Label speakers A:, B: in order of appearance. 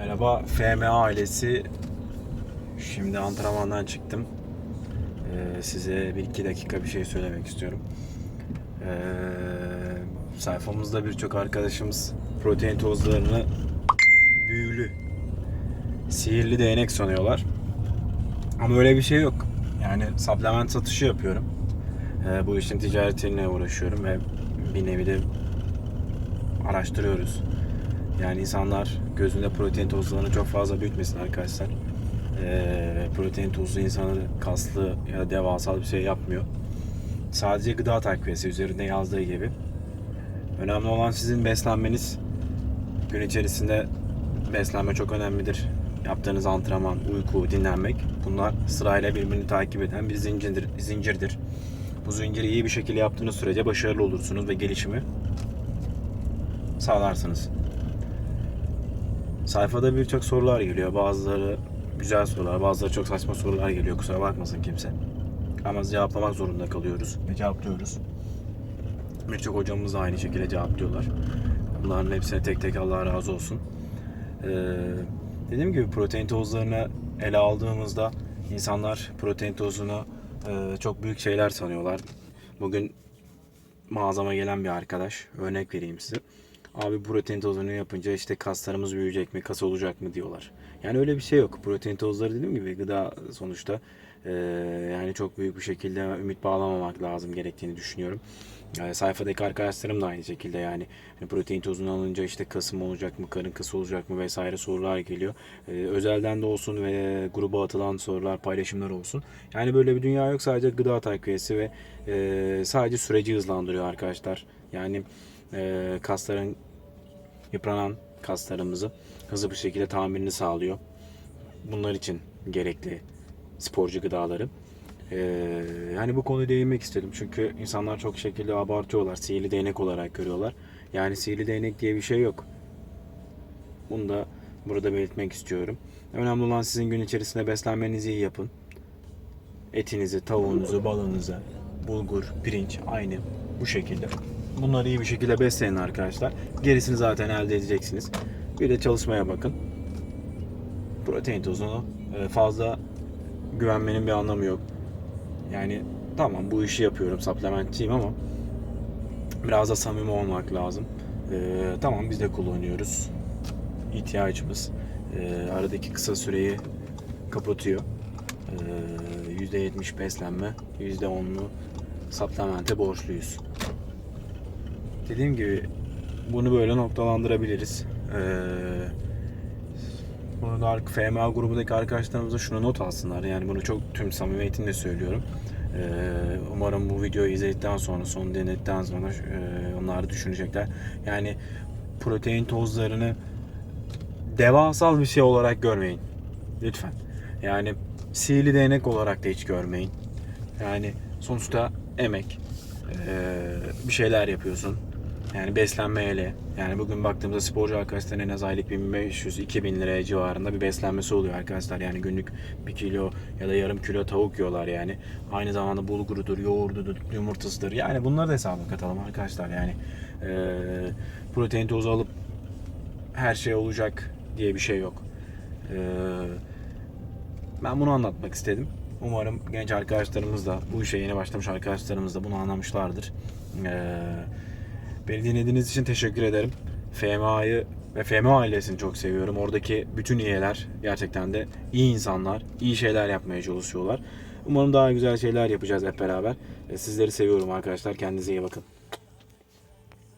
A: Merhaba FM ailesi. Şimdi antrenmandan çıktım. Ee, size bir iki dakika bir şey söylemek istiyorum. Ee, sayfamızda birçok arkadaşımız protein tozlarını büyülü, sihirli değnek sanıyorlar. Ama öyle bir şey yok. Yani supplement satışı yapıyorum. Ee, bu işin ticaretiyle uğraşıyorum ve bir nevi de araştırıyoruz. Yani insanlar gözünde protein tozlarını çok fazla büyütmesin arkadaşlar. Ee, protein tozu insanı kaslı ya da devasal bir şey yapmıyor. Sadece gıda takviyesi üzerinde yazdığı gibi. Önemli olan sizin beslenmeniz. Gün içerisinde beslenme çok önemlidir. Yaptığınız antrenman, uyku, dinlenmek bunlar sırayla birbirini takip eden bir zincirdir. zincirdir. Bu zinciri iyi bir şekilde yaptığınız sürece başarılı olursunuz ve gelişimi sağlarsınız. Sayfada birçok sorular geliyor. Bazıları güzel sorular, bazıları çok saçma sorular geliyor. Kusura bakmasın kimse. Ama cevaplamak zorunda kalıyoruz ve cevaplıyoruz. Birçok hocamız da aynı şekilde cevaplıyorlar. Bunların hepsine tek tek Allah razı olsun. Ee, dediğim gibi protein tozlarını ele aldığımızda insanlar protein tozunu e, çok büyük şeyler sanıyorlar. Bugün mağazama gelen bir arkadaş, örnek vereyim size. Abi protein tozunu yapınca işte kaslarımız büyüyecek mi, kas olacak mı diyorlar. Yani öyle bir şey yok. Protein tozları dediğim gibi gıda sonuçta Ee, yani çok büyük bir şekilde ümit bağlamamak lazım gerektiğini düşünüyorum. Ee, sayfadaki arkadaşlarım da aynı şekilde yani hani protein tozunu alınca işte kasım olacak mı, karın kası olacak mı vesaire sorular geliyor. Ee, özelden de olsun ve gruba atılan sorular, paylaşımlar olsun. Yani böyle bir dünya yok. Sadece gıda takviyesi ve e, sadece süreci hızlandırıyor arkadaşlar. Yani e, kasların yıpranan kaslarımızı hızlı bir şekilde tamirini sağlıyor. Bunlar için gerekli sporcu gıdaları. Ee, yani bu konuya değinmek istedim çünkü insanlar çok şekilde abartıyorlar. Sihirli değnek olarak görüyorlar. Yani sihirli değnek diye bir şey yok. Bunu da burada belirtmek istiyorum. Önemli olan sizin gün içerisinde beslenmenizi iyi yapın. Etinizi, tavuğunuzu, balığınızı, bulgur, pirinç aynı bu şekilde. Bunları iyi bir şekilde besleyin arkadaşlar. Gerisini zaten elde edeceksiniz. Bir de çalışmaya bakın. Protein tozunu e, fazla güvenmenin bir anlamı yok. Yani tamam bu işi yapıyorum supplementçiyim ama biraz da samimi olmak lazım. Ee, tamam biz de kullanıyoruz. İhtiyacımız. Ee, aradaki kısa süreyi kapatıyor. Ee, %70 beslenme, %10'lu supplemente borçluyuz. Dediğim gibi bunu böyle noktalandırabiliriz. Ee, bunu da FMA grubundaki arkadaşlarımıza şunu not alsınlar. Yani bunu çok tüm samimiyetimle söylüyorum. Ee, umarım bu videoyu izledikten sonra, son denedikten sonra e, onlar düşünecekler. Yani protein tozlarını devasal bir şey olarak görmeyin. Lütfen. Yani sihirli değnek olarak da hiç görmeyin. Yani sonuçta emek. Ee, bir şeyler yapıyorsun. Yani beslenmeyle. Yani bugün baktığımızda sporcu arkadaşların en az aylık 1500-2000 liraya civarında bir beslenmesi oluyor arkadaşlar. Yani günlük 1 kilo ya da yarım kilo tavuk yiyorlar yani. Aynı zamanda bulgurudur, yoğurdudur, yumurtasıdır. Yani bunları da hesaba katalım arkadaşlar. Yani e, protein tozu alıp her şey olacak diye bir şey yok. E, ben bunu anlatmak istedim. Umarım genç arkadaşlarımız da bu işe yeni başlamış arkadaşlarımız da bunu anlamışlardır. Ee, Beni dinlediğiniz için teşekkür ederim. FMA'yı ve FMA ailesini çok seviyorum. Oradaki bütün üyeler gerçekten de iyi insanlar, iyi şeyler yapmaya çalışıyorlar. Umarım daha güzel şeyler yapacağız hep beraber. Sizleri seviyorum arkadaşlar. Kendinize iyi bakın.